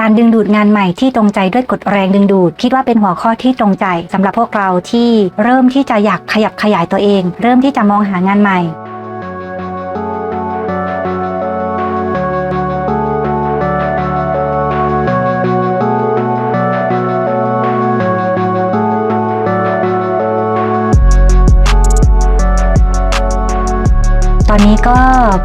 การดึงดูดงานใหม่ที่ตรงใจด้วยกฎแรงดึงดูด คิดว่าเป็นหัวข้อที่ตรงใจสำหรับพวกเราที่เริ่มที่จะอยากขยับขยายตัวเอง เริ่มที่จะมองหางานใหม่ ก็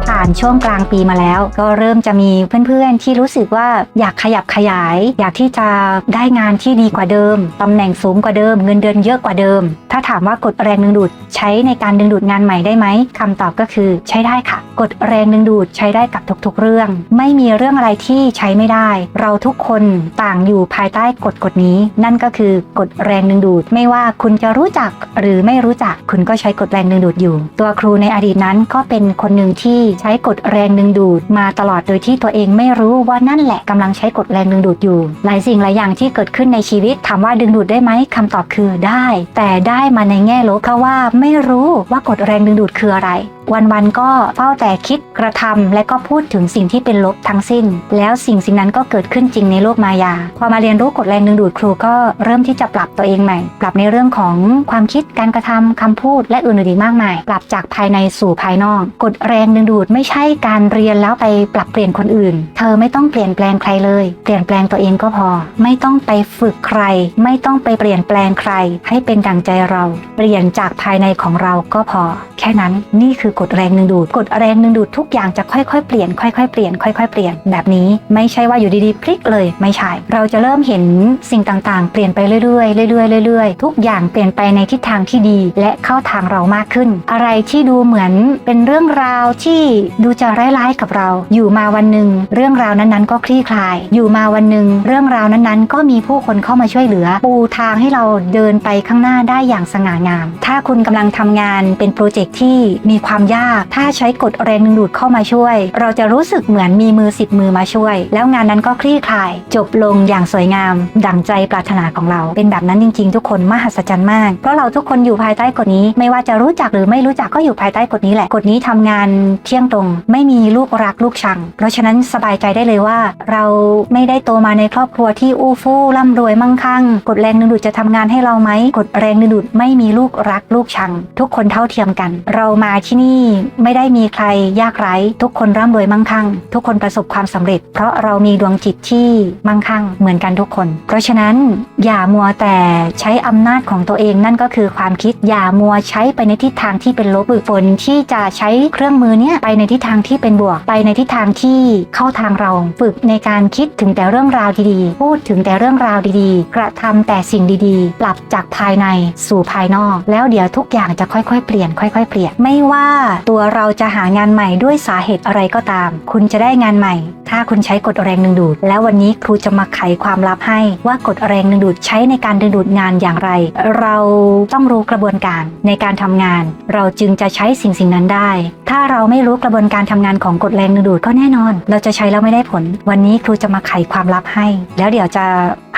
ผ่านช่วงกลางปีมาแล้ว ก็เริ่มจะมีเพื่อนๆ ที่รู้สึกว่าอยากขยับขยาย อยากที่จะได้งานที่ดีกว่าเดิมตำแหน่งสูงกว่าเดิม เงินเดือนเยอะกว่าเดิมถ้าถามว่ากดแรงดึงดูดใช้ในการดึงดูดงานใหม่ได้ไหมคำตอบก็คือใช้ได้ค่ะกดแรงดึงดูดใช้ได้กับทุกๆ เรื่อง ไม่มีเรื่องอะไรที่ใช้ไม่ได้ เราทุกคนต่างอยู่ภายใต้กฎกฎนี้ นั่นก็คือกฎแรงดึงดูด ไม่ว่าคุณจะรู้จักหรือไม่รู้จักคุณก็ใช้กฎแรงดึงดูดอยู่ ตัวครูในอดีตนั้นก็เป็นคนหนึ่งที่ใช้กฎแรงดึงดูด มาตลอดโดยที่ตัวเองไม่รู้ว่านั่นแหละกำลังใช้กฎแรงดึงดูดอยู่ หลายสิ่งหลายอย่างที่เกิดขึ้นในชีวิตถามว่าดึงดูดได้ไหมคำตอบคือได้ แต่ได้ได้มาในแง่ลบเพราะว่าไม่รู้ว่ากฎแรงดึงดูดคืออะไร วันๆก็เฝ้าแต่คิดกระทำและก็พูดถึงสิ่งที่เป็นลบทั้งสิ้น แล้วสิ่งสิ่งนั้นก็เกิดขึ้นจริงในโลกมายา พอมาเรียนรู้กฎแรงดึงดูดครูก็เริ่มที่จะปรับตัวเองใหม่ ปรับในเรื่องของความคิดการกระทำคำพูดและอื่นๆอีกมากมาย ปรับจากภายในสู่ภายนอกกฎแรงดึงดูดไม่ใช่การเรียนแล้วไปปรับเปลี่ยนคนอื่น เธอไม่ต้องเปลี่ยนแปลงใครเลย เปลี่ยนแปลงตัวเองก็พอ ไม่ต้องไปฝึกใคร ไม่ต้องไปเปลี่ยนแปลงใคร ให้เป็นดังใจเรา เปลี่ยนจากภายในของเราก็พอ แค่นั้นนี่คือกฎดแรงดึงดูดกฎแรงดึงดูดทุกอย่างจะค่อยๆเปลี่ยนค่อยๆเปลี่ยนค่อย ๆเปลี่ยนแบบนี้ ไม่ใช่ว่าอยู่ดีๆพลิกเลยไม่ใช่ เราจะเริ่มเห็นสิ่งต่างๆ เปลี่ยนไปเรื่อยๆเรื่อยๆเรื่อยๆทุกอย่างเปลี่ยนไปในทิศทางที่ดี และเข้าทางเรามากขึ้น อะไรที่ดูเหมือนเป็นเรื่องราวที่ดูจะร้ายๆกับเรา อยู่มาวันหนึ่งเรื่องราวนั้นๆ ก็คลี่คลาย อยู่มาวันหนึ่งเรื่องราวนั้นๆ ก็มีผู้คนเข้ามาช่วยเหลือ ปูทางให้เราเดินไปข้างหน้าได้อย่างสง่างาม ถ้าคุณกำลังทำงานเป็นโปรเจกต์ที่มีความยาก ถ้าใช้กฎแรงดึงดูดเข้ามาช่วย เราจะรู้สึกเหมือนมีมือสิบมือมาช่วย แล้วงานนั้นก็คลี่คลาย จบลงอย่างสวยงาม ดั่งใจปรารถนาของเรา เป็นแบบนั้นจริง ๆ ทุกคนมหัศจรรย์มาก เพราะเราทุกคนอยู่ภายใต้กฎนี้ ไม่ว่าจะรู้จักหรือไม่รู้จักก็อยู่ภายใต้กฎนี้แหละ กฎนี้ทำงานเที่ยงตรง ไม่มีลูกรักลูกชัง เพราะฉะนั้นสบายใจได้เลยว่า เราไม่ได้โตมาในครอบครัวที่อู้ฟู่ร่ำรวยมั่งคั่ง กฎแรงดึงดูดจะทำงานให้เราไหม กฎแรงดึงดูดไม่มีลูกรักลูกชัง ทุกคนเท่าเทียมกัน เรามาที่นี่ไม่ได้มีใครยากไร้ทุกคนร่ำรวยมั่งคั่ง ทุกคนประสบความสำเร็จ เพราะเรามีดวงจิตที่มั่งคั่งเหมือนกันทุกคน เพราะฉะนั้นอย่ามัวแต่ใช้อำนาจของตัวเองนั่นก็คือความคิดอย่ามัวใช้ไปในทิศทางที่เป็นลบฝึกฝนที่จะใช้เครื่องมือเนี้ยไปในทิศทางที่เป็นบวกไปในทิศทางที่เข้าทางเราฝึกในการคิดถึงแต่เรื่องราวดีๆ พูดถึงแต่เรื่องราวดีๆ กระทำแต่สิ่งดีๆ ปรับจากภายในสู่ภายนอก แล้วเดี๋ยวทุกอย่างจะค่อยๆ เปลี่ยนค่อย ๆ เปลี่ยนไม่ว่าตัวเราจะหางานใหม่ด้วยสาเหตุอะไรก็ตาม คุณจะได้งานใหม่ ถ้าคุณใช้กฎแรงดึงดูด แล้ววันนี้ครูจะมาไขความลับให้ว่ากฎแรงดึงดูดใช้ในการดึงดูดงานอย่างไร เราต้องรู้กระบวนการในการทำงาน เราจึงจะใช้สิ่งสิ่งนั้นได้ ถ้าเราไม่รู้กระบวนการทำงานของกฎแรงดึงดูดก็แน่นอน เราจะใช้แล้วไม่ได้ผล วันนี้ครูจะมาไขความลับให้ แล้วเดี๋ยวจะ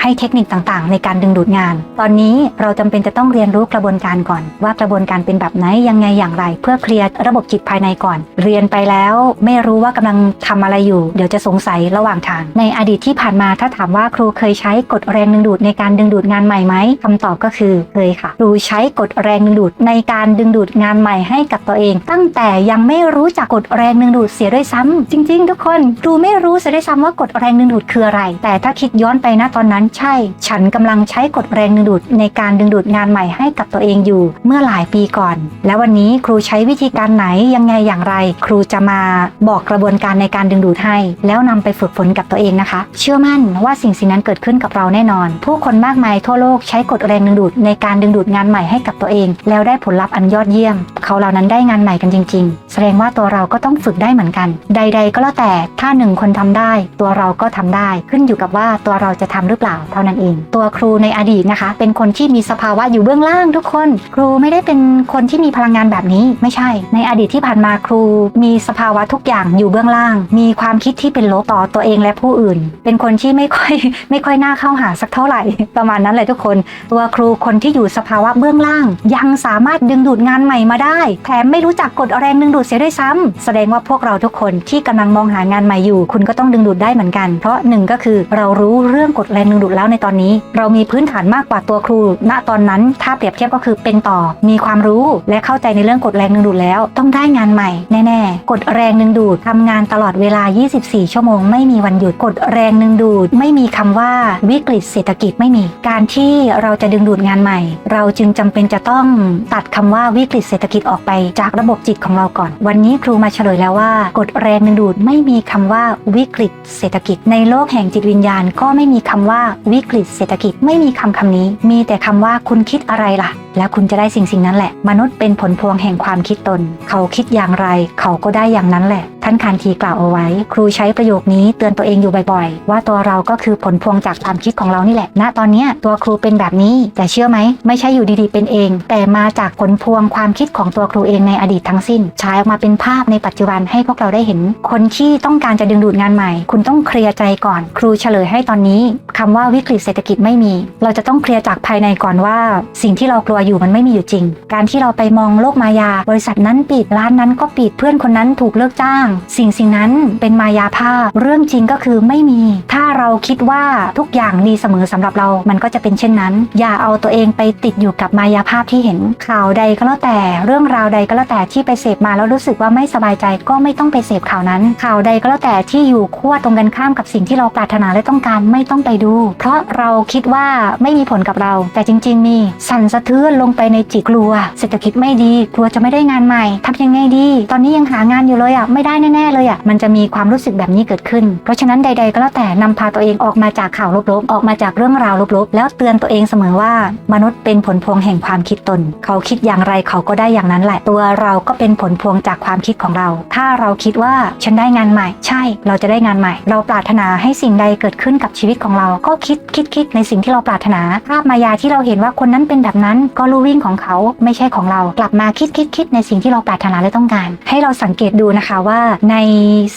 ให้เทคนิคต่างๆ ในการดึงดูดงาน ตอนนี้เราจำเป็นจะต้องเรียนรู้กระบวนการก่อน ว่ากระบวนการเป็นแบบไหนยังไงอย่างไร เพื่อเคลียร์ระบบจิตภายในก่อน เรียนไปแล้วไม่รู้ว่ากำลังทำอะไรอยู่ เดี๋ยวจะสงสัยระหว่างทาง ในอดีตที่ผ่านมาถ้าถามว่าครูเคยใช้กฎแรงดึงดูดในการดึงดูดงานใหม่ไหมคำตอบก็คือเคยค่ะ ครูใช้กฎแรงดึงดูดในการดึงดูดงานใหม่ให้กับตัวเอง ตั้งแต่ยังไม่รู้จักกฎแรงดึงดูดเสียด้วยซ้ำจริง ๆ ทุกคนครูไม่รู้เสียด้วยซ้ำว่ากฎแรงดึงดูดคืออะไร แต่ถ้าคิดย้อนไปนะตอนนั้นใช่ ฉันกำลังใช้กฎแรงดึงดูดในการดึงดูดงานใหม่ให้กับตัวเองอยู่ เมื่อหลายปีก่อน แล้ววันนี้ครูใช้วิธีการไหนยังไงอย่างไร ครูจะมาบอกกระบวนการในการดึงดูดให้ แล้วนำไปฝึกฝนกับตัวเองนะคะ เชื่อมั่นว่าสิ่งสิ่งนั้นเกิดขึ้นกับเราแน่นอน ผู้คนมากมายทั่วโลกใช้กฎแรงดึงดูดในการดึงดูดงานใหม่ให้กับตัวเอง แล้วได้ผลลัพธ์อันยอดเยี่ยม เขาเหล่านั้นได้งานใหม่กันจริง ๆ แสดงว่าตัวเราก็ต้องฝึกได้เหมือนกัน ใด ๆ ก็แล้วแต่ถ้าหนึ่งคนทำได้ ตัวเราก็ทำได้ ขึ้นอยู่กับว่าตัวเราจะทำหรือเปล่าเท่านั้นเอง ตัวครูในอดีตนะคะ เป็นคนที่มีสภาวะอยู่เบื้องล่างทุกคน ครูไม่ได้เป็นคนที่มีพลังงานแบบนี้ไม่ใช่ ในอดีตที่ผ่านมาครู มีสภาวะทุกอย่างอยู่เบื้องล่าง มีความคิดที่เป็นลบต่อตัวเองและผู้อื่น เป็นคนที่ไม่ค่อยไม่ค่อยน่าเข้าหาสักเท่าไหร่ ประมาณนั้นเลยทุกคน ตัวครูคนที่อยู่สภาวะเบื้องล่าง ยังสามารถดึงดูดงานใหม่มาได้แถมไม่รู้จักกฎแรงดึงดูดเสียด้วยซ้ำแสดงว่าพวกเราทุกคนที่กำลังมองหางานใหม่อยู่ คุณก็ต้องดึงดูดได้เหมือนกัน เพราะหนึ่งก็คือเรารู้เรื่องกฎแรงดึงดูดแล้วในตอนนี้ เรามีพื้นฐานมากกว่าตัวครู ณตอนนั้นถ้าเปรียบเทียบก็คือเป็นต่อ มีความรู้และเข้าใจในเรื่องกฎแรงดึงดูดแล้ว ต้องได้งานใหม่แน่ๆกฎแรงดึงดูดทำงานตลอดเวลา 24 ชั่วโมง ไม่มีวันหยุดกฎแรงดึงดูด ไม่มีคำว่าวิกฤตเศรษฐกิจไม่มี การที่เราจะดึงดูดงานใหม่ เราจึงจำเป็นจะต้องตัดคำว่าวิกฤตเศรษฐกิจออกไปจากระบบจิตของเราก่อน วันนี้ครูมาเฉลยแล้วว่ากฎแรงดึงดูดไม่มีคำว่าวิกฤตเศรษฐกิจ ในโลกแห่งจิตวิญญาณก็ไม่มีคำว่าวิกฤตเศรษฐกิจไม่มีคำคำนี้ มีแต่คำว่าคุณคิดอะไรล่ะ แล้วคุณจะได้สิ่งสิ่งนั้นแหละ มนุษย์เป็นผลพวงแห่งความคิดตน เขาคิดอย่างไร เขาก็ได้อย่างนั้นแหละ ท่านคานทีกล่าวเอาไว้ ครูใช้ประโยคนี้เตือนตัวเองอยู่บ่อยๆ ว่าตัวเราก็คือผลพวงจากความคิดของเรานี่แหละ ณ ตอนนี้ตัวครูเป็นแบบนี้แต่เชื่อไหม ไม่ใช่อยู่ดีๆเป็นเอง แต่มาจากผลพวงความคิดของตัวครูเองในอดีตทั้งสิ้นฉายออกมาเป็นภาพในปัจจุบันให้พวกเราได้เห็น คนที่ต้องการจะดึงดูดงานใหม่ คุณต้องเคลียร์ใจก่อน ครูเฉลยให้ตอนนี้คำว่าวิกฤตเศรษฐกิจไม่มี เราจะต้องเคลียร์จากภายในก่อนว่าสิ่งที่เรากลัวอยู่มันไม่มีอยู่จริง การที่เราไปมองโลกมายา บริษัทนั้นปิดร้านนั้นก็ปิดเพื่อนคนนั้นถูกเลิกจ้าง สิ่งสิ่งนั้นเป็นมายาภาพ เรื่องจริงก็คือไม่มี ถ้าเราคิดว่าทุกอย่างดีเสมอสำหรับเรา มันก็จะเป็นเช่นนั้น อย่าเอาตัวเองไปติดอยู่กับมายาภาพที่เห็น ข่าวใดก็แล้วแต่ เรื่องราวใดก็แล้วแต่ที่ไปเสพมาแล้วรู้สึกว่าไม่สบายใจก็ไม่ต้องไปเสพข่าวนั้น ข่าวใดก็แล้วแต่ที่อยู่ขั้วตรงกันข้ามกับสิ่งที่เราปรารถนาและต้องการไม่ต้องไปดูเพราะเราคิดว่าไม่มีผลกับเรา แต่จริง ๆ มี สั่นสะเทือนลงไปในจิตกลัว เศรษฐกิจไม่ดี กลัวจะไม่ได้งานใหม่ทำยังไงดี ตอนนี้ยังหางานอยู่เลยอะไม่ได้แน่ๆเลยอะมันจะมีความรู้สึกแบบนี้เกิดขึ้น เพราะฉะนั้นใด ๆ ก็แล้วแต่นำพาตัวเองออกมาจากข่าวลบๆ ออกมาจากเรื่องราวลบๆ แล้วเตือนตัวเองเสมอว่า มนุษย์เป็นผลพวงแห่งความคิดตน เขาคิดอย่างไรเขาก็ได้อย่างนั้นแหละ ตัวเราก็เป็นผลพวงจากความคิดของเรา ถ้าเราคิดว่าฉันได้งานใหม่ ใช่ เราจะได้งานใหม่ เราปรารถนาให้สิ่งใดเกิดขึ้นกับชีวิตของเราก็คิดคิดคิดในสิ่งที่เราปรารถนา ภาพมายาที่เราเห็นว่าคนนั้นเป็นแบบนั้น ก็รู้วิ่งของเขาไม่ใช่ของเรา กลับมาคิดคิดคิดในสิ่งที่เราปรารถนาและต้องการ ให้เราสังเกตดูนะคะว่า ใน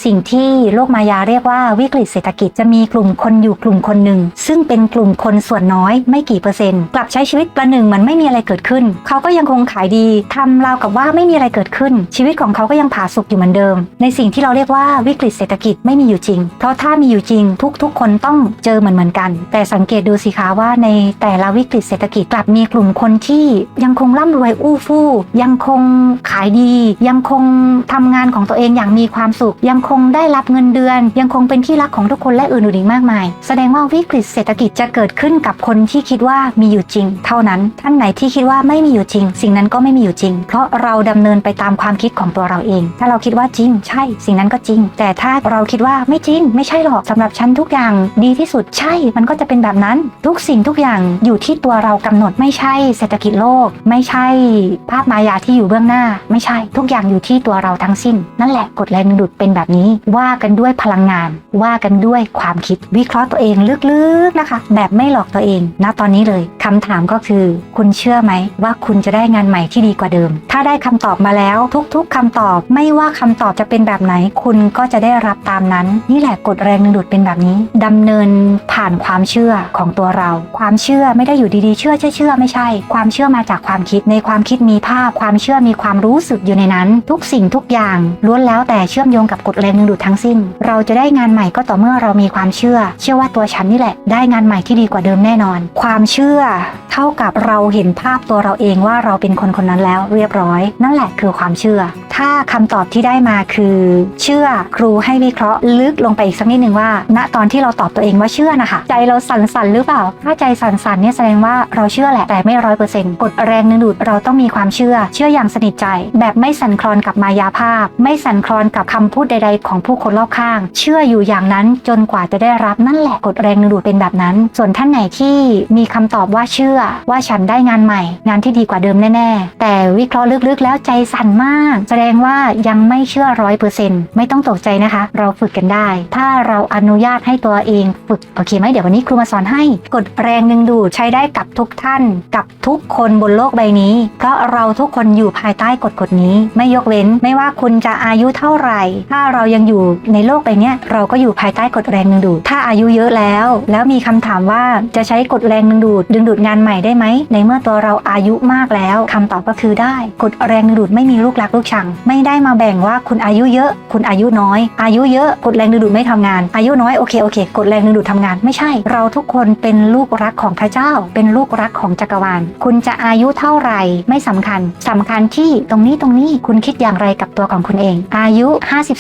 สิ่งที่โลกมายาเรียกว่าวิกฤตเศรษฐกิจจะมีกลุ่มคนอยู่กลุ่มคนหนึ่งซึ่งเป็นกลุ่มคนส่วนน้อยไม่กี่เปอร์เซ็นต์กลับใช้ชีวิตประหนึ่งมือนไม่มีอะไรเกิดขึ้น เขาก็ยังคงขายดีทำราวกับว่าไม่มีอะไรเกิดขึ้น ชีวิตของเขาก็ยังผาสุกอยู่เหมือนเดิม ในสิ่งที่เราเรียกว่าวิกฤตเศรษฐกิจไม่มีอยู่จริง เพราะถ้ามีอยู่จริง ทุกๆ คนต้องเจอเหมือนเหมือนกันแต่สังเกตดูสิคะว่าในแต่ละวิกฤตเศรษฐกิจกลับมีกลุ่มคนที่ยังคงร่ำรวยอู้ฟู่ยังคงขายดี ยังคงทำงานของตัวเองอย่างมีความสุข ยังคงได้รับเงินเดือน ยังคงเป็นที่รักของทุกคนและอื่นๆอีกมากมาย แสดงว่าวิกฤตเศรษฐกิจจะเกิดขึ้นกับคนที่คิดว่ามีอยู่จริง เท่านั้นท่านไหนที่คิดว่าไม่มีอยู่จริง สิ่งนั้นก็ไม่มีอยู่จริง เพราะเราดำเนินไปตามความคิดของตัวเราเอง ถ้าเราคิดว่าจริง ใช่ สิ่งนั้นก็จริง แต่ถ้าเราคิดว่าไม่จริง ไม่ใช่หรอกสำหรับฉันทุกอย่างดีที่สุดใช่มันก็จะเป็นแบบนั้นทุกสิ่งทุกอย่างอยู่ที่ตัวเรากำหนดไม่ใช่เศรษฐกิจโลก ไม่ใช่ภาพมายาที่อยู่เบื้องหน้า ไม่ใช่ทุกอย่างอยู่ที่ตัวเราทั้งสิ้น นั่นแหละกฎแรงดึงดูดเป็นแบบนี้ ว่ากันด้วยพลังงาน ว่ากันด้วยความคิดวิเคราะห์ตัวเองลึกๆนะคะ แบบไม่หลอกตัวเองณตอนนี้เลยคำถามก็คือ คุณเชื่อไหมว่าคุณจะได้งานใหม่ที่ดีกว่าเดิม ถ้าได้คำตอบมาแล้วทุกๆคำตอบไม่ว่าคำตอบจะเป็นแบบไหน คุณก็จะได้รับตามนั้น นี่แหละกฎแรงดึงดูดเป็นแบบนี้ดำเนินผ่านความความเชื่อของตัวเรา ความเชื่อไม่ได้อยู่ดีๆ เชื่อเชื่อเชื่อไม่ใช่ ความเชื่อมาจากความคิด ในความคิดมีภาพ ความเชื่อมีความรู้สึกอยู่ในนั้น ทุกสิ่งทุกอย่างล้วนแล้วแต่เชื่อมโยงกับกฎแรงดึงดูดทั้งสิ้น เราจะได้งานใหม่ก็ต่อเมื่อเรามีความเชื่อ เชื่อว่าตัวฉันนี่แหละ ได้งานใหม่ที่ดีกว่าเดิมแน่นอน ความเชื่อ เท่ากับเราเห็นภาพตัวเราเองว่าเราเป็นคนคนนั้นแล้วเรียบร้อย นั่นแหละคือความเชื่อ ถ้าคำตอบที่ได้มาคือ เชื่อครูให้วิเคราะห์ลึกลงไปอีกสักนิดหนึ่งว่า ณตอนที่เราตอบตัวเองว่าเชื่อนะคะใจเราสั่นๆหรือเปล่า ถ้าใจสั่นๆเนี่ยแสดงว่าเราเชื่อแหละแต่ไม่ร้อยเปอร์เซ็นต์กดแรงดึงดูดเราต้องมีความเชื่อ เชื่ออย่างสนิทใจ แบบไม่สั่นคลอนกับมายาภาพ ไม่สั่นคลอนกับคำพูดใด ๆ ของผู้คนรอบข้าง เชื่ออยู่อย่างนั้นจนกว่าจะได้รับนั่นแหละกดแรงดึงดูดเป็นแบบนั้น ส่วนท่านไหนที่มีคำตอบว่าเชื่อว่าฉันได้งานใหม่ งานที่ดีกว่าเดิมแน่ๆ แต่วิเคราะห์ลึกๆ แล้วใจสั่นมาก แสดงว่ายังไม่เชื่อร้อยเปอร์เซ็นต์ไม่ต้องตกใจนะคะ เราฝึกกันได้ ถ้าเราอนุญาตให้ตัวเองฝึกโอเคไหมเดี๋ยววันนี้ครูมาสอนให้กฎแรงดึงดูดใช้ได้กับทุกท่าน กับทุกคนบนโลกใบนี้ เพราะเราทุกคนอยู่ภายใต้กฎกฎนี้ ไม่ยกเว้น ไม่ว่าคุณจะอายุเท่าไหร่ ถ้าเรายังอยู่ในโลกใบนี้เราก็อยู่ภายใต้กฎแรงดึงดูด ถ้าอายุเยอะแล้ว แล้วมีคำถามว่าจะใช้กฎแรงดึงดูด ดึงดูดงานใหม่ได้ไหม ในเมื่อตัวเราอายุมากแล้วคำตอบก็คือได้กฎแรงดึงดูดไม่มีลูกรักลูกชัง ไม่ได้มาแบ่งว่าคุณอายุเยอะ คุณอายุน้อย อายุเยอะกฎแรงดึงดูดไม่ทำงาน อายุน้อยโอเคโอเคกฎแรงดึงดูดทำงานไม่ใช่เราทุกคนเป็นลูกรักของพระเจ้า เป็นลูกรักของจักรวาล คุณจะอายุเท่าไหร่ไม่สำคัญสำคัญที่ตรงนี้ตรงนี้คุณคิดอย่างไรกับตัวของคุณเอง อายุ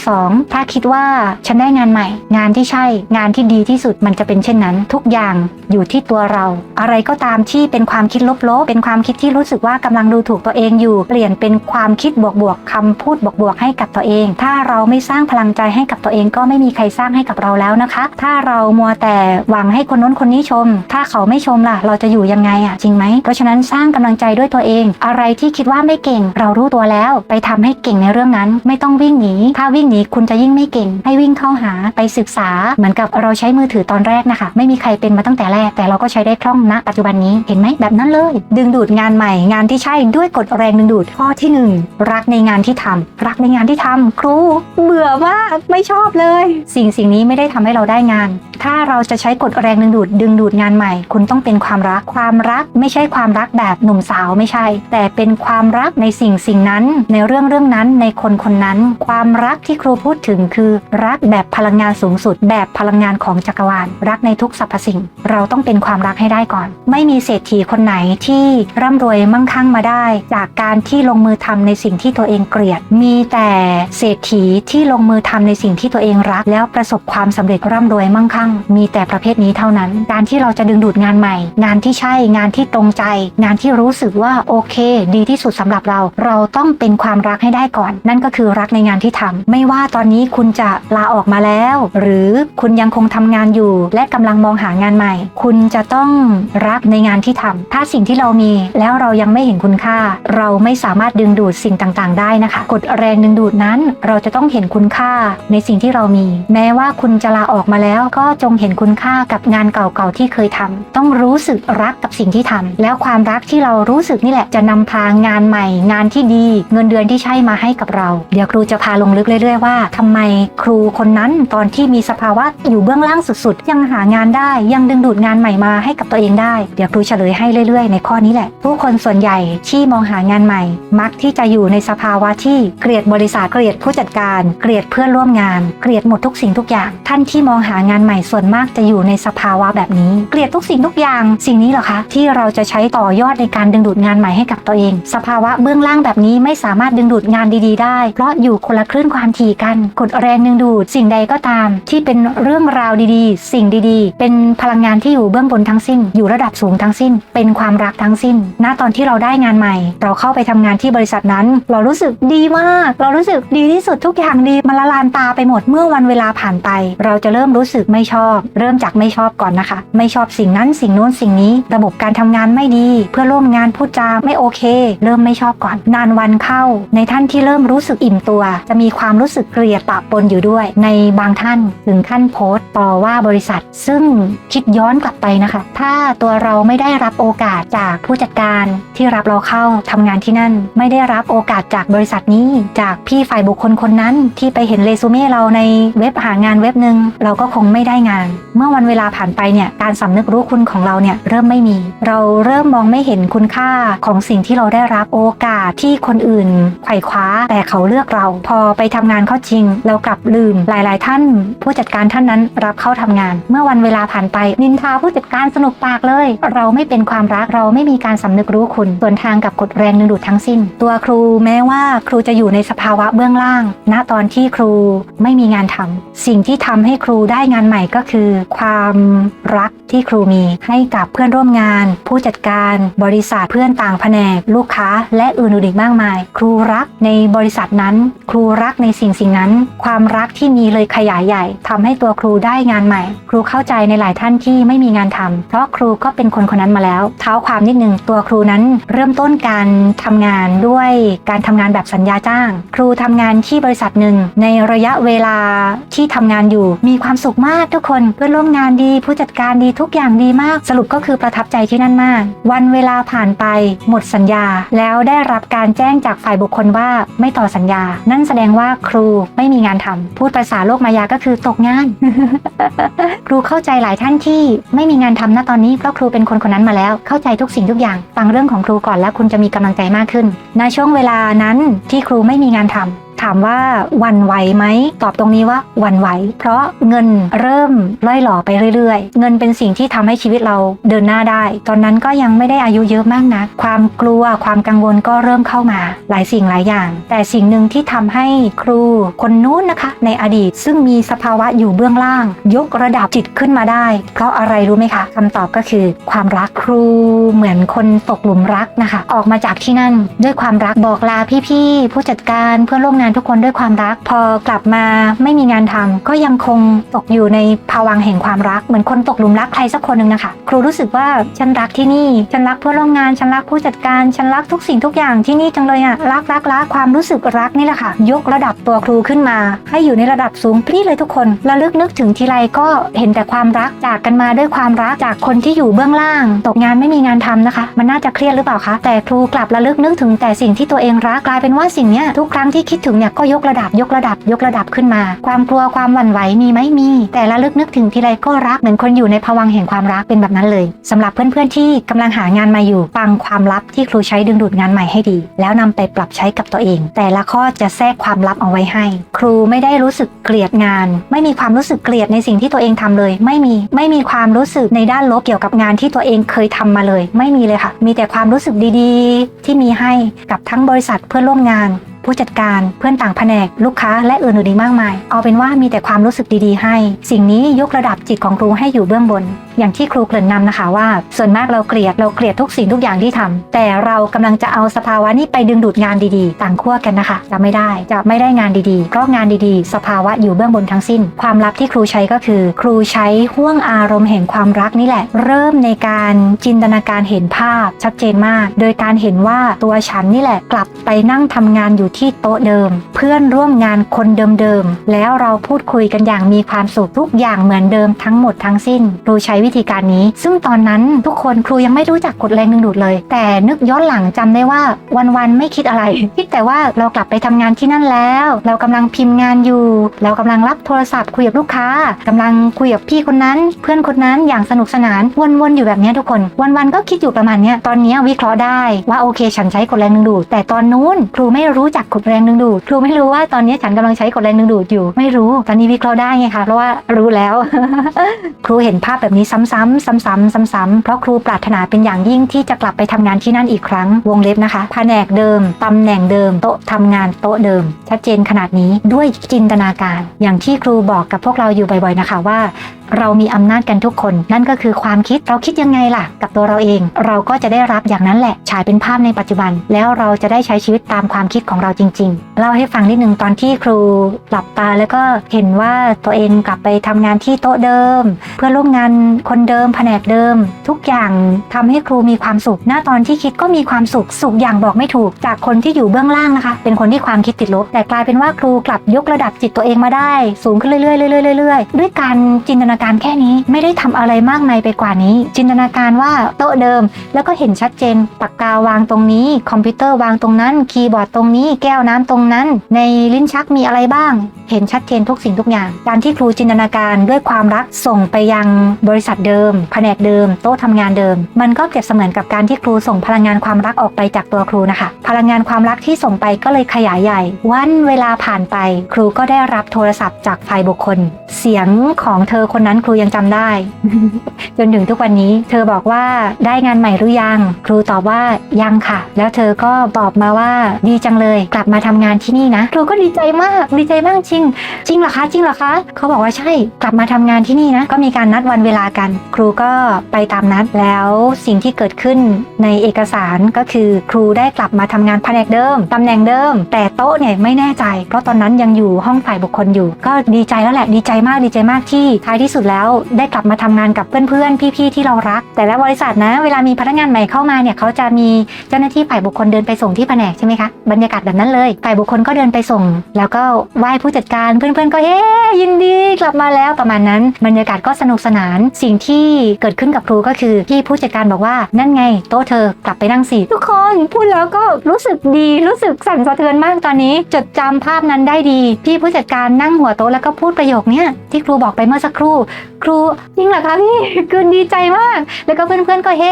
52 ถ้าคิดว่าฉันได้งานใหม่ งานที่ใช่ งานที่ดีที่สุดมันจะเป็นเช่นนั้น ทุกอย่างอยู่ที่ตัวเรา อะไรก็ตามที่เป็นความคิดลบๆ เป็นความคิดที่รู้สึกว่ากำลังดูถูกตัวเองอยู่ เปลี่ยนเป็นความคิดบวกๆคำพูดบวกๆให้กับตัวเอง ถ้าเราไม่สร้างพลังใจให้กับตัวเองก็ไม่มีใครสร้างให้กับเราแล้วนะคะ ถ้าเรามัวแต่หวังให้คนน้นคนนี้ชม ถ้าเขาไม่ชมล่ะ เราจะอยู่ยังไงอะจริงไหมเพราะฉะนั้นสร้างกำลังใจด้วยตัวเอง อะไรที่คิดว่าไม่เก่ง เรารู้ตัวแล้ว ไปทำให้เก่งในเรื่องนั้น ไม่ต้องวิ่งหนีถ้าวิ่งหนีคุณจะยิ่งไม่เก่ง ให้วิ่งเข้าหาไปศึกษา เหมือนกับเราใช้มือถือตอนแรกนะคะ ไม่มีใครเป็นมาตั้งแต่แรกแต่เราก็ใช้ได้คล่องณปัจจุบันนี้เห็นไหมแบบนั้นเลย ดึงดูดงานใหม่ งานที่ใช่ด้วยกฎแรงดึงดูดข้อที่หนึ่งรักในงานที่ทำรักในงานที่ทำครู เบื่อมากไม่ชอบเลย สิ่งสิ่งนี้ไม่ได้ทำให้เราได้งาน ถ้าเราจะใช้กฎแรงดึงดูดดึงดูดงานใหม่ คุณต้องเป็นความรักความรักไม่ใช่ความรักแบบหนุ่มสาวไม่ใช่ แต่เป็นความรักในสิ่งสิ่งนั้น ในเรื่องเรื่องนั้นในคนคนนั้น ความรักที่ครูพูดถึงคือ รักแบบพลังงานสูงสุด แบบพลังงานของจักรวาลรักในทุกสรรพสิ่ง เราต้องเป็นความรักให้ได้ก่อน ไม่มีเศรษฐีคนไหนที่ร่ำรวยมั่งคั่งมาได้ จากการที่ลงมือทำในสิ่งที่ตัวเองเกลียด มีแต่เศรษฐีที่ลงมือทำในสิ่งที่ตัวเองรัก แล้วประสบความสำเร็จร่ำรวยมั่งคั่ง มีแต่ประเภทนี้เท่านั้น การที่เราจะดึงดูดงานใหม่ งานที่ใช่งานที่ตรงใจ งานที่รู้สึกว่าโอเค ดีที่สุดสำหรับเรา เราต้องเป็นความรักให้ได้ก่อน นั่นก็คือรักในงานที่ทำไม่ว่าตอนนี้คุณจะลาออกมาแล้ว หรือคุณยังคงทำงานอยู่ และกำลังมองหางานใหม่ คุณจะต้องรักในงานที่ทำถ้าสิ่งที่เรามีแล้วเรายังไม่เห็นคุณค่า เราไม่สามารถดึงดูดสิ่งต่างๆ ได้นะคะกฎแรงดึงดูดนั้น เราจะต้องเห็นคุณค่าในสิ่งที่เรามี แม้ว่าคุณจะลาออกมาแล้วก็จงเห็นคุณค่ากับงานเก่าๆที่เคยทำต้องรู้สึกรักกับสิ่งที่ทำแล้วความรักที่เรารู้สึกนี่แหละจะนำพางานใหม่ งานที่ดี เงินเดือนที่ใช่มาให้กับเรา เดี๋ยวครูจะพาลงลึกเรื่อยๆว่าทำไมครูคนนั้นตอนที่มีสภาวะอยู่เบื้องล่างสุดๆ ยังหางานได้ยังดึงดูดงานใหม่มาให้กับตัวเองได้ เดี๋ยวครูเฉลยให้เรื่อยๆ ในข้อนี้แหละ ผู้คนส่วนใหญ่ที่มองหางานใหม่ มักที่จะอยู่ในสภาวะที่เกลียดบริษัทเกลียดผู้จัดการ เกลียดเพื่อนร่วมงาน เกลียดหมดทุกสิ่งทุกอย่าง ท่านที่มองหางานใหม่ส่วนมากจะอยู่ในสภาวะแบบนี้ เกลียดทุกสิ่งทุกอย่างสิ่งนี้เหรอคะที่เราจะใช้ต่อยอดในการดึงดูดงานใหม่ให้กับตัวเอง สภาวะเบื้องล่างแบบนี้ไม่สามารถดึงดูดงานดีๆ ได้ เพราะอยู่คนละคลื่นความถี่กันกดแรงดึงดูดสิ่งใดก็ตาม ที่เป็นเรื่องราวดีๆ สิ่งดีๆ เป็นพลังงานที่อยู่เบื้องบนทั้งสิ้น อยู่ระดับสูงทั้งสิ้น เป็นความรักทั้งสิ้น ณตอนที่เราได้งานใหม่ เราเข้าไปทำงานที่บริษัทนั้น เรารู้สึกดีมาก เรารู้สึกดีที่สุดทุกอย่างดีมาละลานตาไปหมดเมื่อวันเวลาผ่านไป เราจะเริ่มรู้สึกไม่ชอบ เริ่มจากไม่ชอบก่อนนะคะ ไม่ชอบสิ่งนั้นสิ่งโน้นสิ่งนี้ ระบบการทำงานไม่ดี เพื่อร่วมงานพูดจาไม่โอเค เริ่มไม่ชอบก่อน นานวันเข้า ในท่านที่เริ่มรู้สึกอิ่มตัว จะมีความรู้สึกเกลียดปะปนอยู่ด้วย ในบางท่านถึงขั้นโพสต์ต่อว่าบริษัท ซึ่งคิดย้อนกลับไปนะคะ ถ้าตัวเราไม่ได้รับโอกาสจากผู้จัดการที่รับเราเข้าทำงานที่นั่น ไม่ได้รับโอกาสจากบริษัทนี้จากพี่ฝ่ายบุคคลคนนั้นที่ไปเห็นเรซูเม่เราในเว็บหางานเว็บหนึ่งเราก็คงไม่ได้งาน เมื่อวันเวลาลาผ่านไปเนี่ยการสำนึกรู้คุณของเราเนี่ยเริ่มไม่มี เราเริ่มมองไม่เห็นคุณค่าของสิ่งที่เราได้รับโอกาสที่คนอื่นไขว่คว้า แต่เขาเลือกเรา พอไปทำงานเข้าจริง เรากลับลืมหลาย ๆ ท่าน ผู้จัดการท่านนั้นรับเข้าทำงาน เมื่อวันเวลาผ่านไปนินทาผู้จัดการสนุกปากเลย เราไม่เป็นความรักเราไม่มีการสำนึกรู้คุณส่วนทางกับกฎแรงดึงดูดทั้งสิ้น ตัวครูแม้ว่าครูจะอยู่ในสภาวะเบื้องล่าง ณตอนที่ครูไม่มีงานทำสิ่งที่ทำให้ครูได้งานใหม่ก็คือ ความรัก ที่ครูมีให้กับเพื่อนร่วมงาน ผู้จัดการบริษัทเพื่อนต่างแผนก ลูกค้า และอื่นๆอีกมากมาย ครูรักในบริษัทนั้น ครูรักในสิ่งสิ่งนั้น ความรักที่มีเลยขยายใหญ่ทำให้ตัวครูได้งานใหม่ ครูเข้าใจในหลายท่านที่ไม่มีงานทำเพราะครูก็เป็นคนคนนั้นมาแล้ว เท้าความนิดนึงตัวครูนั้นเริ่มต้นการทำงานด้วยการทำงานแบบสัญญาจ้าง ครูทำงานที่บริษัทหนึ่งในระยะเวลาที่ทำงานอยู่ มีความสุขมากทุกคนเพื่อนร่วมงานดี ผู้จัดการดีทุกอย่างดีมาก สรุปก็คือประทับใจที่นั่นมาก วันเวลาผ่านไป หมดสัญญา แล้วได้รับการแจ้งจากฝ่ายบุคคลว่าไม่ต่อสัญญา นั่นแสดงว่าครูไม่มีงานทำพูดภาษาโลกมายาก็คือตกงาน ครูเข้าใจหลายท่านที่ไม่มีงานทำณตอนนี้เพราะครูเป็นคนคนนั้นมาแล้ว เข้าใจทุกสิ่งทุกอย่าง ฟังเรื่องของครูก่อนแล้วคุณจะมีกำลังใจมากขึ้น ในช่วงเวลานั้นที่ครูไม่มีงานทำ ถามว่าวันไหวไหมตอบตรงนี้ว่าวันไหว เพราะเงินเริ่มล่อยหล่อไปเรื่อย ๆ เงินเป็นสิ่งที่ทำให้ชีวิตเราเดินหน้าได้ ตอนนั้นก็ยังไม่ได้อายุเยอะมากนะความกลัวความกังวลก็เริ่มเข้ามา หลายสิ่งหลายอย่าง แต่สิ่งหนึ่งที่ทำให้ครูคนนู้นนะคะ ในอดีตซึ่งมีสภาวะอยู่เบื้องล่าง ยกระดับจิตขึ้นมาได้ เพราะอะไรรู้ไหมคะคำตอบก็คือ ความรักครูเหมือนคนตกหลุมรักนะคะ ออกมาจากที่นั่น ด้วยความรักบอกลาพี่ๆผู้จัดการเพื่อนร่วมงานทุกคนด้วยความรัก พอกลับมาไม่มีงานทำก็ยังคงตกอยู่ในภาวังแห่งความรักเหมือนคนตกหลุมรักใครสักคนหนึ่งนะคะ ครูรู้สึกว่าฉันรักที่นี่ฉันรักเพื่อนร่วมงานฉันรักผู้จัดการฉันรักทุกสิ่งทุกอย่างที่นี่จังเลยอะรักรักรักความรู้สึกรักนี่แหละค่ะ ยกระดับตัวครูขึ้นมา ให้อยู่ในระดับสูงพรีดเลยทุกคนระลึกนึกถึงทีไรก็เห็นแต่ความรักจากกันมาด้วยความรักจากคนที่อยู่เบื้องล่าง ตกงานไม่มีงานทำนะคะ มันน่าจะเครียดหรือเปล่าคะแต่ครูกลับระลึกนึกถึงแต่สิ่งที่ตัวเองรักกลายเป็นว่าสิ่งนี้ทุกครั้งที่คิดถึงเนี่ยก็ยกระดับยกระดับ ยกระดับขึ้นมา ความกลัวความหวั่นไหวมีไหมมี แต่ระลึกนึกถึงทีไรก็รักเหมือนคนอยู่ในภวังแห่งความรักเป็นแบบนั้นเลยสำหรับเพื่อนๆที่กำลังหางานมาอยู่ฟังความลับที่ครูใช้ดึงดูดงานใหม่ให้ดี แล้วนำไปปรับใช้กับตัวเอง แต่ละข้อจะแทรกความลับเอาไว้ให้ ครูไม่ได้รู้สึกเกลียดงาน ไม่มีความรู้สึกเกลียดในสิ่งที่ตัวเองทำเลย ไม่มีไม่มีความรู้สึกในด้านลบเกี่ยวกับงานที่ตัวเองเคยทำมาเลย ไม่มีเลยค่ะ มีแต่ความรู้สึกดีๆ ที่มีให้กับทั้งบริษัทเพื่อนร่วมงาน ผู้จัดการเพื่อนต่างแผนก ลูกค้าและอื่นๆอีกมากมาย เอาเป็นว่ามีแต่ความรู้สึกดีๆ ให้ สิ่งนี้ยกระดับจิตของครูให้อยู่เบื้องบน อย่างที่ครูเกริ่นนำนะคะว่า ส่วนมากเราเกลียดเราเกลียดทุกสิ่งทุกอย่างที่ทำแต่เรากำลังจะเอาสภาวะนี้ไปดึงดูดงานดีๆ ต่างขั้วกันนะคะจะไม่ได้จะไม่ได้งานดีๆ เพราะงานดีๆ สภาวะอยู่เบื้องบนทั้งสิ้น ความลับที่ครูใช้ก็คือ ครูใช้ห่วงอารมณ์แห่งความรักนี่แหละ เริ่มในการจินตนาการเห็นภาพชัดเจนมาก โดยการเห็นว่าตัวฉันนี่แหละกลับไปนั่งทำงานอยู่ที่โต๊ะเดิม เพื่อนร่วมงานคนเดิมๆแล้วเราพูดคุยกันอย่างมีความสุขทุกอย่างเหมือนเดิมทั้งหมดทั้งสิ้น ครูใช้วิธีการนี้ ซึ่งตอนนั้นทุกคนครูยังไม่รู้จักกฎแรงดึงดูดเลย แต่นึกย้อนหลังจำได้ว่าวันๆไม่คิดอะไร คิดแต่ว่าเรากลับไปทำงานที่นั่นแล้ว เรากำลังพิมพ์งานอยู่ เรากำลังรับโทรศัพท์คุยกับลูกค้ากำลังคุยกับพี่คนนั้น เพื่อนคนนั้นอย่างสนุกสนานวนๆอยู่แบบนี้ทุกคน วันๆก็คิดอยู่ประมาณนี้ตอนนี้วิเคราะห์ได้ว่าโอเค ฉันใช้กฎแรงดึงดูดแต่ตอนนู้นครูไม่รู้จักกฎแรงดึงดูดครูไม่รู้ว่าตอนนี้ฉันกำลังใช้กฎแรงดึงดูดอยู่ ไม่รู้ตอนนี้วิเคราะห์ได้ไงคะเพราะว่ารู้แล้ว ครูเห็นภาพแบบนี้ซ้ซ้ำๆซ้ำๆซ้ำๆเพราะครูปรารถนาเป็นอย่างยิ่งที่จะกลับไปทำงานที่นั่นอีกครั้ง วงเล็บนะคะแผนกเดิมตำแหน่งเดิม โต๊ะทำงานโต๊ะเดิม ชัดเจนขนาดนี้ด้วยจินตนาการ อย่างที่ครูบอกกับพวกเราอยู่บ่อยๆนะคะว่า เรามีอำนาจกันทุกคน นั่นก็คือความคิดเราคิดยังไงล่ะ กับตัวเราเอง เราก็จะได้รับอย่างนั้นแหละ ฉายเป็นภาพในปัจจุบัน แล้วเราจะได้ใช้ชีวิตตามความคิดของเราจริง ๆ เล่าให้ฟังนิดนึงตอนที่ครูหลับตาแล้วก็เห็นว่าตัวเองกลับไปทำงานที่โต๊ะเดิม เพื่อนร่วมงานคนเดิมแผนกเดิม ทุกอย่างทำให้ครูมีความสุข หน้าตอนที่คิดก็มีความสุขสุขอย่างบอกไม่ถูก จากคนที่อยู่เบื้องล่างนะคะ เป็นคนที่ความคิดติดลบ แต่กลายเป็นว่าครูกลับยกระดับจิตตัวเองมาได้ สูงขึ้นเรื่อยๆเรื่อยๆเรื่อยๆด้วยการจินตนาการแค่นี้ไม่ได้ทำอะไรมากมายไปกว่านี้ จินตนาการว่าโต๊ะเดิม แล้วก็เห็นชัดเจนปากกาวางตรงนี้ คอมพิวเตอร์วางตรงนั้น คีย์บอร์ดตรงนี้ แก้วน้ำตรงนั้น ในลิ้นชักมีอะไรบ้าง เห็นชัดเจนทุกสิ่งทุกอย่าง การที่ครูจินตนาการด้วยความรักส่งไปยังบริษัทเดิม แผนกเดิม โต๊ะทำงานเดิม มันก็เปรียบเสมือนกับการที่ครูส่งพลังงานความรักออกไปจากตัวครูนะคะ พลังงานความรักที่ส่งไปก็เลยขยายใหญ่ วันเวลาผ่านไป ครูก็ได้รับโทรศัพท์จากฝ่ายบุคคล เสียงของเธอคนนั้นครูยังจำได้ จนถึงทุกวันนี้ เธอบอกว่าได้งานใหม่หรือยัง ครูตอบว่ายังค่ะ แล้วเธอก็บอกมาว่าดีจังเลย กลับมาทำงานที่นี่นะ ครูก็ดีใจมากดีใจมากจริง จริงเหรอคะจริงเหรอคะเขาบอกว่าใช่กลับมาทำงานที่นี่นะก็มีการนัดวันเวลากัน ครูก็ไปตามนัดแล้วสิ่งที่เกิดขึ้นในเอกสารก็คือครูได้กลับมาทำงานแผนกเดิมตำแหน่งเดิม แต่โต๊ะเนี่ยไม่แน่ใจ เพราะตอนนั้นยังอยู่ห้องฝ่ายบุคคลอยู่ ก็ดีใจแล้วแหละดีใจมากดีใจมากที่ท้ายที่สุดแล้วได้กลับมาทำงานกับเพื่อนๆ พี่ๆ ที่เรารัก แต่ละบริษัทนะ เวลามีพนักงานใหม่เข้ามาเนี่ยเขาจะมีเจ้าหน้าที่ฝ่ายบุคคลเดินไปส่งที่แผนกใช่ไหมคะบรรยากาศแบบนั้นเลยฝ่ายบุคคลก็เดินไปส่ง แล้วก็ไหว้ผู้จัดการเพื่อนๆ ก็เฮ้ยินดีกลับมาแล้วประมาณนั้น บรรยากาศก็สนุกสนานสิ่งที่เกิดขึ้นกับครูก็คือพี่ผู้จัดการบอกว่านั่นไงโต๊ะเธอกลับไปนั่งสิทุกคนพูดแล้วก็รู้สึกดีรู้สึกสั่นสะเทือนมากตอนนี้ จดจำภาพนั้นได้ดี พี่ผู้จัดการนั่งหัวโต๊ะแล้วก็พูดประโยคนี้ที่ครูบอกไปเมื่อสักครู่ครูจริงเหรอคะพี่คือดีใจมาก แล้วก็เพื่อนๆก็เฮ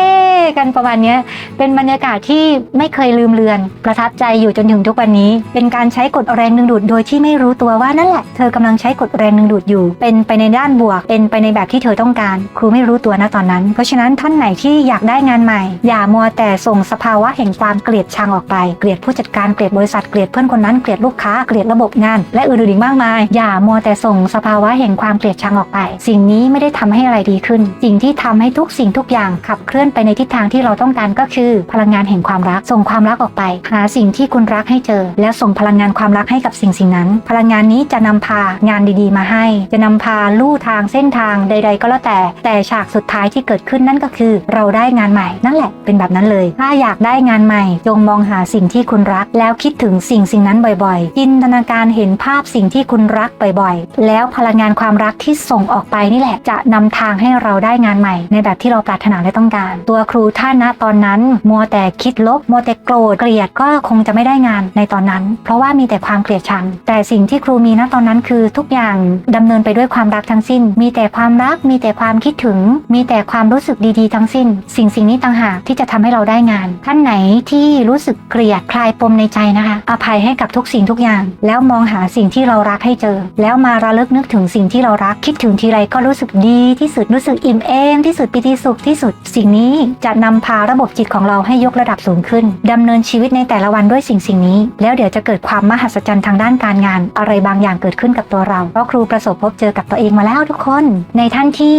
กันประมาณนี้เป็นบรรยากาศที่ไม่เคยลืมเลือน ประทับใจอยู่จนถึงทุกวันนี้ เป็นการใช้กฎแรงดึงดูดโดยที่ไม่รู้ตัวว่านั่นแหละเธอกำลังใช้กฎแรงดึงดูดอยู่ เป็นไปในด้านบวก เป็นไปในแบบที่เธอต้องการ ครูไม่รู้ตัวนะตอนนั้น เพราะฉะนั้นท่านไหนที่อยากได้งานใหม่ อย่ามัวแต่ส่งสภาวะแห่งความเกลียดชังออกไป เกลียดผู้จัดการเกลียดบริษัทเกลียดเพื่อนคนนั้นเกลียดลูกค้าเกลียดระบบงาน และอื่นๆอีกมากมาย อย่ามัวแต่ส่งสภาวะแห่งความเกลียดชังออกไปสิ่งนี้ไม่ได้ทำให้อะไรดีขึ้น สิ่งที่ทำให้ทุกสิ่งทุกอย่างขับเคลื่อนไปในทิศทางที่เราต้องการก็คือ พลังงานแห่งความรัก ส่งความรักออกไป หาสิ่งที่คุณรักให้เจอ แล้วส่งพลังงานความรักให้กับสิ่งสิ่งนั้น พลังงานนี้จะนำพางานดีๆ มาให้ จะนำพาลู่ทางเส้นทางใด ๆ ก็แล้วแต่ แต่ฉากสุดท้ายที่เกิดขึ้นนั่นก็คือ เราได้งานใหม่ นั่นแหละเป็นแบบนั้นเลย ถ้าอยากได้งานใหม่ จงมองหาสิ่งที่คุณรัก แล้วคิดถึงสิ่งสิ่งนั้นบ่อยๆจินตนาการเห็นภาพสิ่งที่คุณรักบ่อยๆ แล้วพลังงานความรักที่ส่งออกไปนี่แหละ จะนำทางให้เราได้งานใหม่ ในแบบที่เราปรารถนาและต้องการ ตัวครูท่านณตอนนั้น มัวแต่คิดลบ มัวแต่โกรธเกลียดก็คงจะไม่ได้งานในตอนนั้น เพราะว่ามีแต่ความเกลียดชัง แต่สิ่งที่ครูมีณตอนนั้นคือทุกอย่างดำเนินไปด้วยความรักทั้งสิ้น มีแต่ความรัก มีแต่ความคิดถึง มีแต่ความรู้สึกดีๆ ทั้งสิ้น สิ่งสิ่งนี้ต่างหากที่จะทำให้เราได้งาน ท่านไหนที่รู้สึกเกลียดคลายปมในใจนะคะ อภัยให้กับทุกสิ่งทุกอย่าง แล้วมองหาสิ่งที่เรารักให้เจอ แล้วมาระลึกนึกถึงสิ่งที่เรารักคิดถึงทีไรก็รู้สึกดีที่สุดรู้สึกอิ่มเอมที่สุดปิติสุขที่สุด สิ่งนี้จะนำพาระบบจิตของเราให้ยกระดับสูงขึ้นดำเนินชีวิตในแต่ละวันด้วยสิ่งสิ่งนี้ แล้วเดี๋ยวจะเกิดความมหัศจรรย์ทางด้านการงาน อะไรบางอย่างเกิดขึ้นกับตัวเราเพราะครูประสบพบเจอกับตัวเองมาแล้วทุกคน ในท่านที่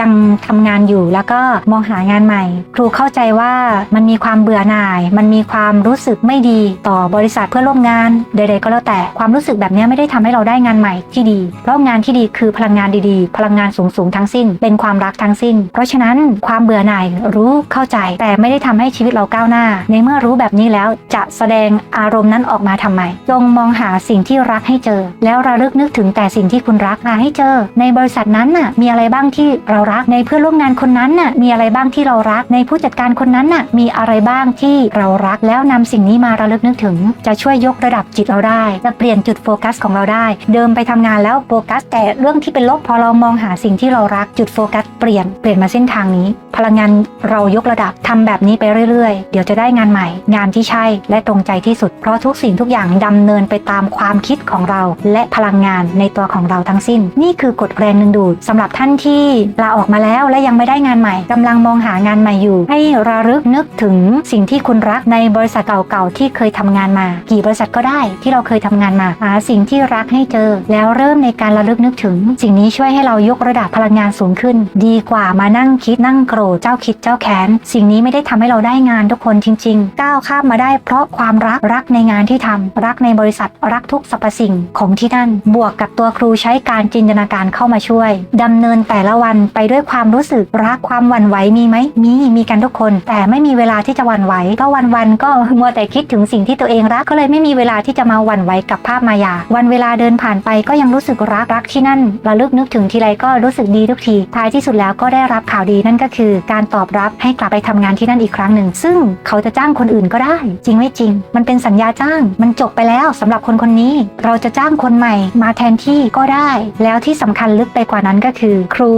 ยังทำงานอยู่แล้วก็มองหางานใหม่ ครูเข้าใจว่ามันมีความเบื่อหน่าย มันมีความรู้สึกไม่ดีต่อบริษัทเพื่อร่วมงานใดๆก็แล้วแต่ความรู้สึกแบบนี้ไม่ได้ทำให้เราได้งานใหม่ที่ดี เพราะงานที่ดีคือพลังงานดีๆพลังงานสูงๆทั้งสิ้น เป็นความรักทั้งสิ้น เพราะฉะนั้นความเบื่อหน่ายรู้เข้าใจ แต่ไม่ได้ทำให้ชีวิตเราก้าวหน้า ในเมื่อรู้แบบนี้แล้วจะแสดงอารมณ์นั้นออกมาทำไม จงมองหาสิ่งที่รักให้เจอ แล้วระลึกนึกถึงแต่สิ่งที่คุณรักหาให้เจอ ในบริษัทนั้นน่ะมีอะไรบ้างที่เรารักในเพื่อนร่วมงานคนนั้นน่ะมีอะไรบ้างที่เรารักในผู้จัดการคนนั้นน่ะมีอะไรบ้างที่เรารักแล้วนำสิ่งนี้มาระลึกนึกถึง จะช่วยยกระดับจิตเราได้ จะเปลี่ยนจุดโฟกัสของเราได้ เดิมไปทำงานแล้วโฟกัส แต่เรื่องที่เป็นลบพอเรามององหาสิ่งที่เรารักจุดโฟกัสเปลี่ยนเปลี่ยนมาเส้นทางนี้ พลังงานเรายกระดับทำแบบนี้ไปเรื่อยๆ เดี๋ยวจะได้งานใหม่ งานที่ใช่และตรงใจที่สุด เพราะทุกสิ่งทุกอย่างดำเนินไปตามความคิดของเรา และพลังงานในตัวของเราทั้งสิ้น นี่คือกฎแรงดึงดูดสำหรับท่านที่ลาออกมาแล้วและยังไม่ได้งานใหม่กำลังมองหางานใหม่อยู่ ให้ระลึกนึกถึงสิ่งที่คุณรักในบริษัทเก่าๆที่เคยทำงานมา กี่บริษัทก็ได้ที่เราเคยทำงานมาหาสิ่งที่รักให้เจอ แล้วเริ่มในการระลึกนึกถึง สิ่งนี้ช่วยให้เรายกระดับพลังงานสูงขึ้น ดีกว่ามานั่งคิดนั่งโกรธเจ้าคิดเจ้าแค้นสิ่งนี้ไม่ได้ทำให้เราได้งานทุกคนจริง ๆ ก้าวข้ามมาได้เพราะความรักรักในงานที่ทำรักในบริษัทรักทุกสรรพสิ่งของที่นั่น บวกกับตัวครูใช้การจินตนาการเข้ามาช่วยดำเนินแต่ละวันไปด้วยความรู้สึกรักความหวั่นไหวมีไหมมีมีกันทุกคน แต่ไม่มีเวลาที่จะหวั่นไหวเพราะวันๆก็มัวแต่คิดถึงสิ่งที่ตัวเองรักก็เลยไม่มีเวลาที่จะมาหวั่นไหวกับภาพมายา วันเวลาเดินผ่านไปก็ยังรู้สึกรักรักที่นั่นระลึกนึกถึงทีไรก็รู้สึกดีทุกที ท้ายที่สุดแล้วก็ได้รับข่าวดีนั่นก็คือ การตอบรับให้กลับไปทำงานที่นั่นอีกครั้งหนึ่ง ซึ่งเขาจะจ้างคนอื่นก็ได้ จริงไม่จริง มันเป็นสัญญาจ้าง มันจบไปแล้วสำหรับคนคนนี้ เราจะจ้างคนใหม่มาแทนที่ก็ได้ แล้วที่สำคัญลึกไปกว่านั้นก็คือ ครู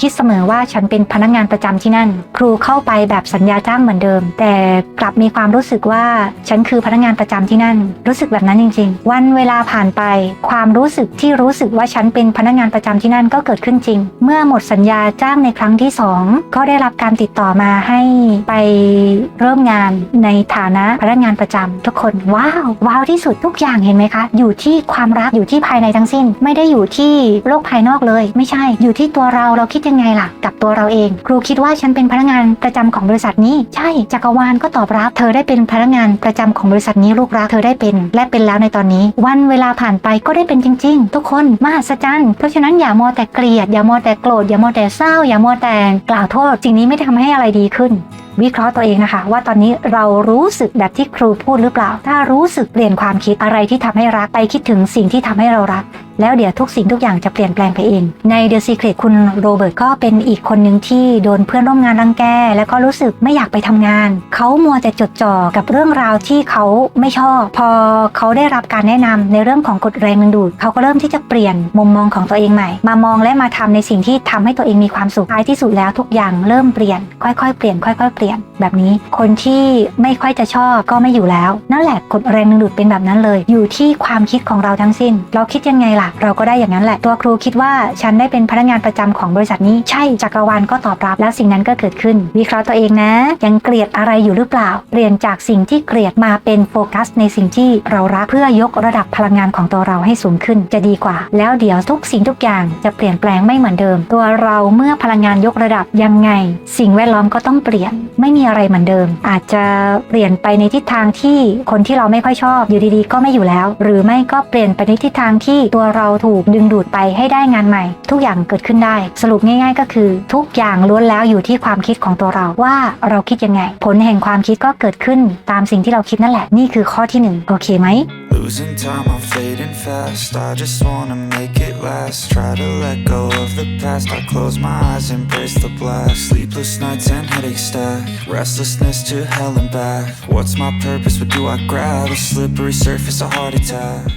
คิดเสมอว่าฉันเป็นพนักงานประจำที่นั่น ครูเข้าไปแบบสัญญาจ้างเหมือนเดิม แต่กลับมีความรู้สึกว่าฉันคือพนักงานประจำที่นั่น รู้สึกแบบนั้นจริง ๆ วันเวลาผ่านไป ความรู้สึกที่รู้สึกว่าฉันเป็นพนักงานประจำที่นั่นก็เกิดขึ้นจริง เมื่อหมดสัญญาจ้างในครั้งที่ 2 ก็ได้รับการติดต่อมาให้ไปเริ่มงานในฐานะพนักงานประจำทุกคนว้าวว้าวที่สุดทุกอย่างเห็นไหมคะ อยู่ที่ความรักอยู่ที่ภายในทั้งสิ้น ไม่ได้อยู่ที่โลกภายนอกเลย ไม่ใช่ อยู่ที่ตัวเราเราคิดยังไงล่ะ กับตัวเราเอง ครูคิดว่าฉันเป็นพนักงานประจำของบริษัทนี้ใช่จักรวาลก็ตอบรับ เธอได้เป็นพนักงานประจำของบริษัทนี้ลูกรักเธอได้เป็น และเป็นแล้วในตอนนี้ วันเวลาผ่านไปก็ได้เป็นจริง ๆ ทุกคนมหัศจรรย์เพราะฉะนั้นอย่ามัวแต่เกลียด อย่ามัวแต่โกรธอย่ามัวแต่เศร้า อย่ามัวแต่กล่าวโทษสิ่งนี้ไม่ทำให้อะไรดีขึ้น วิเคราะห์ตัวเองนะคะ ว่าตอนนี้เรารู้สึกแบบที่ครูพูดหรือเปล่า ถ้ารู้สึกเปลี่ยนความคิดอะไรที่ทำให้รักไปคิดถึงสิ่งที่ทำให้เรารัก แล้วเดี๋ยวทุกสิ่งทุกอย่างจะเปลี่ยนแปลงไปเอง ใน The Secret คุณโรเบิร์ตก็เป็นอีกคนหนึ่งที่โดนเพื่อนร่วมงานรังแก แล้วก็รู้สึกไม่อยากไปทำงาน เขามัวแต่จดจ่อกับเรื่องราวที่เขาไม่ชอบ พอเขาได้รับการแนะนำในเรื่องของกฎแรงดึงดูด เขาก็เริ่มที่จะเปลี่ยนมุมมองของตัวเองใหม่ มามองและมาทำในสิ่งที่ทำให้ตัวเองมีความสุขท้ายที่สุดแล้วทุกอย่างเริ่มเปลี่ยน ค่อยๆ เปลี่ยน ค่อย ๆ เปลี่ยน แบบนี้ คนที่ไม่ค่อยจะชอบก็ไม่อยู่แล้ว นั่นแหละกฎแรงดึงดูดเป็นแบบนั้นเลย อยู่ที่ความคิดของเราทั้งสิ้น เราคิดยังไงล่ะเราก็ได้อย่างนั้นแหละ ตัวครูคิดว่าฉันได้เป็นพนักงานประจำของบริษัทนี้ใช่จักรวาลก็ตอบรับแล้วสิ่งนั้นก็เกิดขึ้น วิเคราะห์ตัวเองนะ ยังเกลียดอะไรอยู่หรือเปล่า เปลี่ยนจากสิ่งที่เกลียดมาเป็นโฟกัสในสิ่งที่เรารักเพื่อยกระดับพลังงานของตัวเราให้สูงขึ้นจะดีกว่า แล้วเดี๋ยวทุกสิ่งทุกอย่างจะเปลี่ยนแปลงไม่เหมือนเดิม ตัวเราเมื่อพลังงานยกระดับยังไง สิ่งแวดล้อมก็ต้องเปลี่ยนไม่มีอะไรเหมือนเดิม อาจจะเปลี่ยนไปในทิศทางที่คนที่เราไม่ค่อยชอบอยู่ดีๆ ก็ไม่อยู่แล้ว หรือไม่ก็เปลี่ยนไปในทิศทางที่ตัวเราถูกดึงดูดไปให้ได้งานใหม่ ทุกอย่างเกิดขึ้นได้ สรุปง่าย ๆ ก็คือ ทุกอย่างล้วนแล้วอยู่ที่ความคิดของตัวเราว่าเราคิดยังไง ผลแห่งความคิดก็เกิดขึ้นตามสิ่งที่เราคิดนั่นแหละนี่คือข้อที่หนึ่งโอเคไหม Losing time, I'm fading fast. I just wanna make it last. Try to let go of the past. I close my eyes, embrace the blast. Sleepless nights and headache stack. Restlessness to hell and back. What's my purpose? What do I grab? A slippery surface, a heart attack.